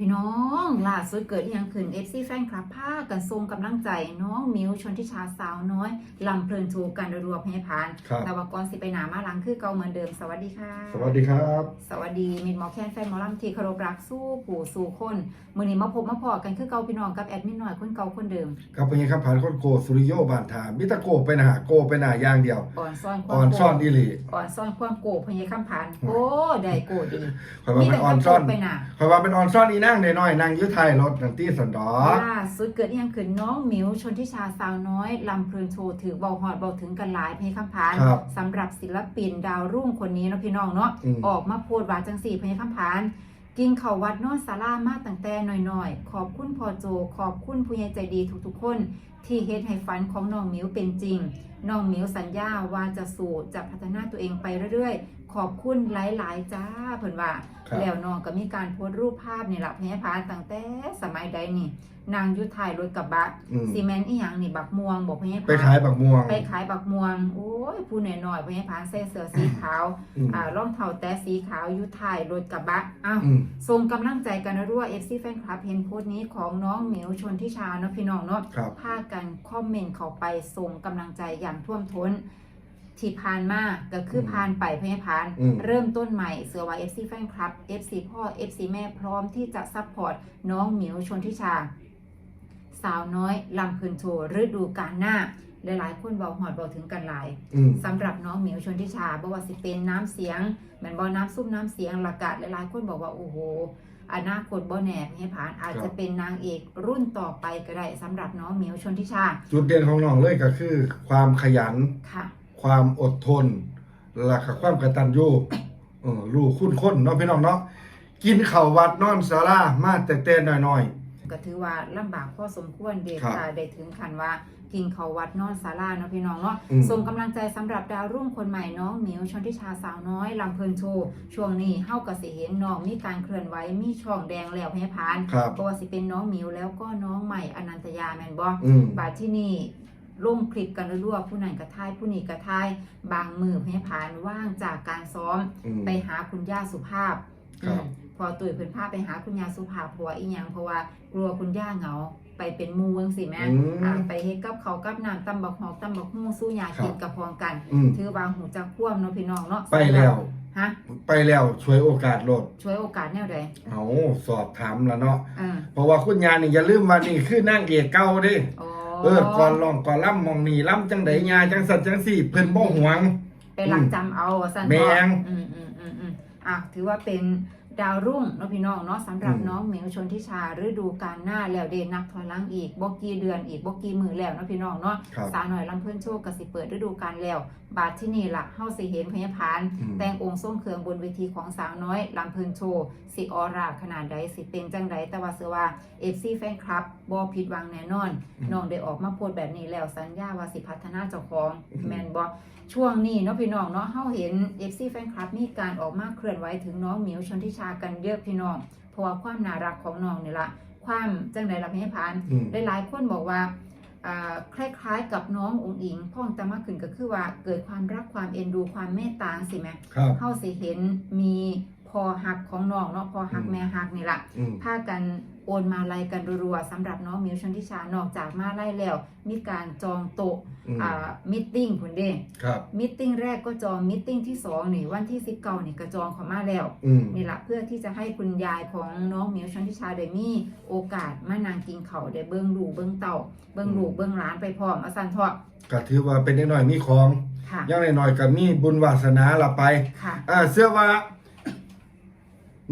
พี่น้องล่าสุดเกิดอหยังขึ้น FC แฟนคลับพากันส่งกำลังใจ น้องมิวชนทิชาสาวน้อยลำเพลินทูกันรัวๆให้ผ่านครับ แต่ว่าก่อนสิไปหนามาหลังคือเก่าเหมือนเดิมสวัสดีค่ะ สวัสดีครับ สวัสดีมิดหมอแคนแฟนหมอลำที่เคารพรักสู้ผู้สู่คนมื้อนี้มาพบมาพอกันคือเก่าพี่น้องกับแอดมินหน่อยคนเก่าคนเดิมครับเป็นไงครับผ่านคนโกสุริโยบานทามิตะโกไปหนาโกไปหนาอย่างเดียว อ่อนซ่อนควาอ่อมนซ่อนอีหลีอ่อนซ่อนความโกพญาคำผานโอ้ได้โกดีคอยว่าเป็นอ่อนซ่อนไปหนาคอยว่าเป็นอ่อนซ่อนอีนั่งน้อยๆนั่งอยุทายรถนังตี้สันดอกล่าสุดเกิดอหยังขึ้นน้องหมิวชนทิชาสาวน้อยลำเพลินโชว์ถือเบาหอดเบาถึงกันหลายเพลงคำพานครับ สำหรับศิลปินดาวรุ่งคนนี้เนาะพี่น้องเนาะอืม ออกมาโพดว่าจังสี่เพลงคำพาน กินเขาววัดนอนสารามาตั้งแต่หน่อยๆ ขอบคุณพอโจ ขอบคุณผู้ใหญ่ใจดีทุกๆคน ที่เฮ็ดให้ฝันของน้องหมิวเป็นจริง น้องหมิวสัญญาว่าจะสู่จะพัฒนาตัวเองไปเรื่อย ขอบคุณหลายๆจ้าเพิ่นว่า ครับแล้วน้องก็มีการโพสต์รูปภาพนี่แหละพยาพานตั้งแต่สมัยใดนี่นางอยุทธายรถกระบะอืม ซีเมนต์อีหยังนี่บักม่วงบอกพยาพาน ไปขายบักม่วง ไปขายบักม่วง โอ้ย ผู้หน่อยๆพยาพานใส่เสื้อสีขาว อืม อ่ารองเท้าแตะสีขาวอยุทธายรถกระบะอ้าวอืมส่งกำลังใจกันนะรั่วเอฟซีแฟนคลับเห็นโพสต์นี้ของน้องหมิวชนทิชาเนาะพี่น้องเนาะครับ พากันคอมเมนต์เข้าไปส่งกำลังใจอย่างท่วมท้น ที่ผ่านมาก็คือมผ่านไปพยาพาน อืม เริ่มต้นใหม่เสือวาย FC แฟนคลับ FC พ่อ FC แม่พร้อมที่จะซัพพอร์ตน้องหมิวชนทิชา สาวน้อยลำพืนโชว์ฤดูกาลหน้า หลายๆคนบอกหอดบอกถึงกันหลาย อืม สำหรับน้องหมิวชนทิชาบอกว่าสิเป็นน้ำเสียงเหมือนบอน้ำซุปน้ำเสียงหลักกะหลายๆคนบอกว่า โอ้โหอนาคตบ่แน่ให้ผ่านอาจจะเป็นนางเอกรุ่นต่อไปก็ได้สำหรับน้องหมิวชนทิชา จุดเด่นของน้องเลยก็คือ ความขยันค่ะ ความอดทนและก็ความกตัญญูเออรู้คุณคนเนาะพี่น้องเนาะกินข้าววัดนอนศาลามาแต่แต่น้อยก็ถือว่าลำบากพอสมควรเด็กครับค่ะได้ถึงขั้นว่ากินเขาววัดนอนศาลาเนาะพี่น้องเนาะอืมส่งกำลังใจสำหรับดาวรุ่งคนใหม่น้องหมิวชนทิชาสาวน้อยลำเพลินโชว์ช่วงนี้เฮาก็สิเห็นน้องมีการเคลื่อนไหวมีช่องแดงแล้วให้พานๆครับบ่ว่าสิเป็นน้องหมิวแล้วก็น้องใหม่อนันตยาแม่นบ่อืมบาดที่นี่ ลงคลิปกันรัวๆผู้นั้นกระทายผู้นี้กระทาย บางมือให้พานว่างจากการซ้อมอืม ไปหาคุณย่าสุภาพครับ อืมพอตุ๋ยเพิ่นพาไปหาคุณย่าสุภาพเพราะว่าอีหยังเพราะว่ากลัวคุณย่าเหงาไปเป็นหมูจังสิแม่อืม อ่าไปเฮ็ดกับเขาวกับน้ำตำบักหอกตำบักฮู้สู้ยากินครับกับพร้องกัน อืมถือว่าหูจักคว่ำเนาะพี่น้องเนาะไปแล้ว ฮะไปแล้วช่วยโอกาสโลดช่วยโอกาสแนวใดเอาสอบถามแล้วเนาะ อ่าเพราะว่าคุณยานี่อย่าลืมว่านี่คือนางเอกเก่าเด้อ๋อ เออก่อนร้องก่อนล่ำมองนี่ล่ำจังไดยาจังสัตจังสี่เพิ่นบ่หวง ไปหลักจำเอาว่าซั่นแม่บ่งอืมอืมอืมอืมอะถือว่าเป็นดาวรุ่งเนาะพี่น้องเนาะสำหรับอืมน้องเหมียวชนทิชาฤดูกาลหน้าแล้วเดนนับถอยหลังอีกบ่กี่เดือนอีกบ่กี่มือแล้วเนาะพี่น้องเนาะครับ สาวหน่อยลำเพิ่นโชคก็สิเปิดฤดูกาลแล้ว บาดที่นี่ล่ะเฮาสิเห็นพยาพานอืมแต่งองค์ทรงเครื่องบนเวทีของสาวน้อยลำเพิ่นโชว์สิออร่าขนาดใดสิเป็นจังใดแต่ว่าเสือว่า FC แฟนคลับบ่ผิดหวังแน่นอนอืมน้องได้ออกมาโพสต์แบบนี้แล้วสัญญาว่าสิพัฒนาเจ้าของอืมแม่นบ่ช่วงนี้เนาะพี่น้องเนาะเฮาเห็น FC แฟนคลับมีการออกมาเคลื่อนไหวถึงน้องหมิวชนทิชากันเยอะพี่น้องเพราะว่าความน่ารักของน้องนี่ละความจังใดล่ะพี่พานอืมหลายๆคนบอกว่าอ่า คล้ายๆ กับน้ององค์อิงพ่องแต่มากขึ้นก็คือว่าเกิดความรักความเอ็นดูความเมตตาสิแม่ครับเฮาสิเห็นมีพ อหักของน้องเนาะพอหักอืม แม่หักนี่ล่ะอืม พากันโอนมาลัยกันรัวๆสำหรับน้องมิวชนทิชานอกจากมาไล่แล้ว มีการจองโต๊ะอืมอ่ามิทติ้งผุนเด้ครับ มิทติ้งแรกก็จองมิทติ้งที่สองนี่วันที่19นี่ก็จองเข้ามาแล้ว อืม นี่แหละเพื่อที่จะให้คุณยายของน้องหมิวชนทิชาได้มีโอกาสมานางกินเขาวได้เบิ้งลูกเบิ้งเต่าเบิ้งลูกเบิ้งหลานไปพร้อมอาสันทอะก็ถือว่าเป็นน้อยๆมีของค่ะอย่างน้อยๆก็มีบุญวาสนาละไป ค่ะ อ่าเสื้อว่า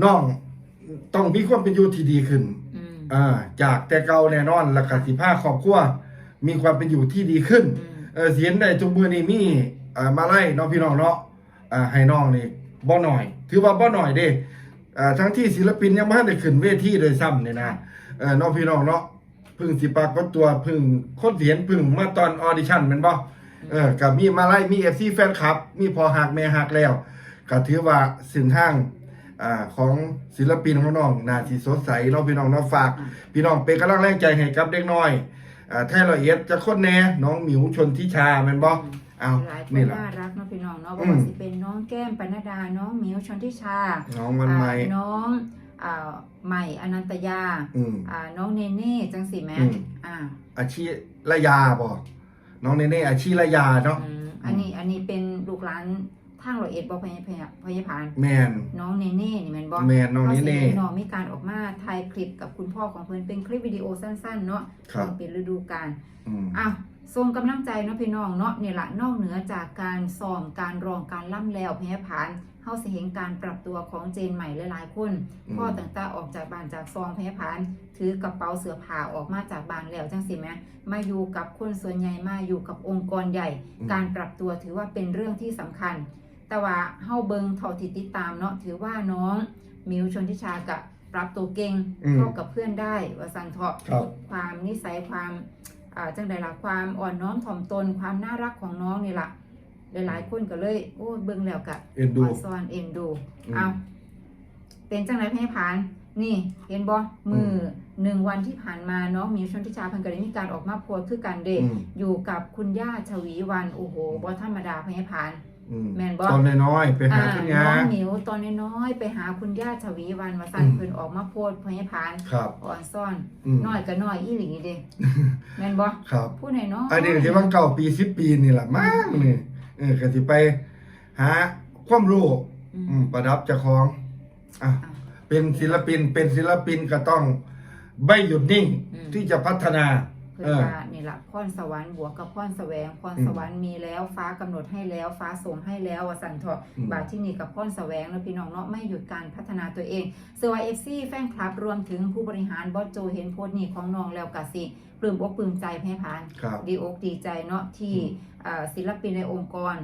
น้องต้องมีความเป็นอยู่ที่ดีขึ้นอืมอ่าจากแต่เก่าแน่นอนแล้วก็สิพาครอบครัวมีความเป็นอยู่ที่ดีขึ้นอืมเออเสียนได้ทุกมือนี่มีอ่ามาไล่น้องพี่น้องเนาะอ่าให้น้องนี่บ่หน่อย ถือว่าบ่หน่อยเด้อ่าทั้งที่ศิลปินยังบ่ทันได้ขึ้นเวทีโดยซ้ำเนี่ยนะเออน้องพี่น้องเนาะเพึ่งสิปรากฏตัวเพึ่งคนเสียนเพึ่งมาตอนออดิชั่นแม่นบ่เออก็มีมาไล่มี FC แฟนคลับ มีพอหักแม่หักแล้วก็ถือว่าเส้นทาง อ่าของศิลปินของน้องน่าสิสดใสเนาะพี่น้องเนาะฝาก พี่น้องเป็นกำลังแรงใจให้กับเด็กน้อยอ่าไทยละเอียดจะคนแน่น้องหมิวชนทิชาแม่นบ่เอาหลายคนนี่แหละน่ารักเนาะพี่น้องเนาะอืว่ามว่าสิเป็นน้องแก้มปนดา น้องหมิวชนทิชาน้องวันใหม่ อ่าน้องอ่าใหม่อนันตยาอืม อ่าน้องเนเน่จังสิแม่อืม อ่าอาชีระยาบ่น้องเนเน่อาชีระยาเนาะ อืมอันนี้อันนี้เป็นลูกหลาน ทางร้อยเอ็ดบ่พยาพยาพยาพานแมนน้องเนเน่นี่แม่นบ่แมนน้องเนเน่พราะสิน้องมีการออกมาถ่ายคลิปกับคุณพ่อของเพิ่นเป็นคลิปวิดีโอสั้นๆ เนาะครับเป็นฤดูกาลอืมอ้าวทรงกำลังใจเนาะพี่น้องเนาะนี่ละนอกเหนือจากการซ้อมการร้องการล่ำแล้วพยาพานเฮาสิเห็นการปรับตัวของเจนใหม่หลายๆคนพ่อต่างๆออกจากบ้านจากซองพยาพาน ถือกระเป๋าเสื้อผ้าออกมาจากบ้านแล้วจังสิแหมมาอยู่กับคนส่วนใหญ่มาอยู่กับองค์กรใหญ่อืมการปรับตัวถือว่าเป็นเรื่องที่สำคัญ แต่ว่าเฮาเบิงเท่าที่ติดตามเนาะถือว่าน้องมิวชนทิชากับปรับตัวเก่งอืมเข้ากับเพื่อนได้ ว่าสันเถาะครับ ความนิสัยความอ่าจังใดล่ะความอ่อนน้อมถ่อมตนความน่ารักของน้องนี่ล่ะหลายๆคนก็เลยโอ้เบิ่งแล้วกะเอ็นดูอ่อนซ้อนเอ็นดู อืมเอาเป็นจังไรให้ผ่าน นี่เห็นบ่มือหนึ่งวันที่ผ่านมาน้องมิวชนทิชาเพิ่นก็ได้มีการออกมาโพสต์คือกันเดะอืม อยู่กับคุณย่าชวีวัน โอ้โหบ่ธรรมดาพญผ่านอืม แม่นบ่ตอนน้อยๆไปหาอ่าคุณน้ยาองหมิวตอนน้อยๆไปหาคุณย่าชวีวันมาสั่นอืมเพิ่นออกมาโพสต์พญผ่านครับอ่อนซ่อนอืมน้อยก็น้อยอีหลีเด้แม่นบ่ครับผู้ใดน้อยอันนี้ก็สิว่าเก่าปีสิบปีนี่แหละมั้งนี่เออก็สิไปหาความรู้อืมอืมประดับเจ้าของอะอะเป็นศิลปินเป็นศิลปินก็ต้องไม่หยุดนิ่งอืมที่จะพัฒนา เพื่เอออว่านี่ล่ะพรสวรรค์บวกกับพรแสวงพรอืมสวรรค์มีแล้วฟ้ากำหนดให้แล้วฟ้าส่งให้แล้วว่าสั่นเถาะอืมบาทที่นี่กับพรแสวงแล้วพี่น้องเนาะไม่หยุดการพัฒนาตัวเองเซอร์ไวเอฟซีแฟนคลับรวมถึงผู้บริหารบอสโจเห็นโพสต์นี้ของน้องแล้วกะสิปลื้มอกปลื้มใจแพ้พานครับดีอกดีใจเนาะที่อืมเอ่อศิลปินในองค์กร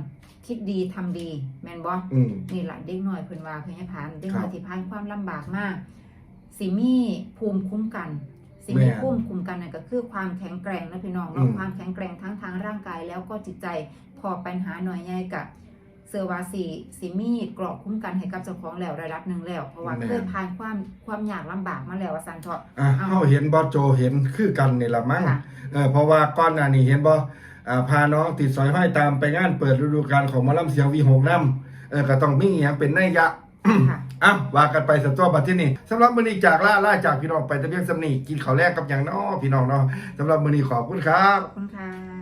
คิดดีทำดี แม่นบ่อืมนี่ล่ะเด็กน้อยเพิ่นว่าเพิ่นให้ผ่านเด็กน้อยครับที่ผ่านความลำบากมากสิมีภูมิคุ้มกัน สิมีแม่ภูมิคุ้มกันนั่นก็คือความแข็งแกร่งนะพี่น้องอืเนาะมความแข็งแกร่งทั้งทางร่างกายแล้วก็จิตใจพอปัญหาหน่อยใหญ่กับเซอร์วาสีสิมีเกราะคุ้มกันให้กับเจ้าของแล้วระดับหนึ่งแล้ว เพราะว่าเคยผ่านความความยากลำบากมาแล้วว่าซั่นเถาะอะอ้าวเฮาเห็นบอสโจเห็นคือกันนี่ละมั้งค่ะเออเพราะว่าก้อนหน้านี้เห็นบ่อ่าพาน้องติดสอยห้อยตามไปงานเปิดฤดูกาลของหมอลำเสียงวีหกน้ำเออก็ต้องมีอหย่างเป็นนัยยะค่ะ อะว่ากันไปสัตว์บัดที่นี่สำหรับมือนี้จากล่าล่าจากพี่น้องไปตะเพียงสำนีกินข้าวแรกกับอย่างน้อพี่น้องเนาะสำหรับมือนี้ขอบคุณครับขอบคุณค่ะ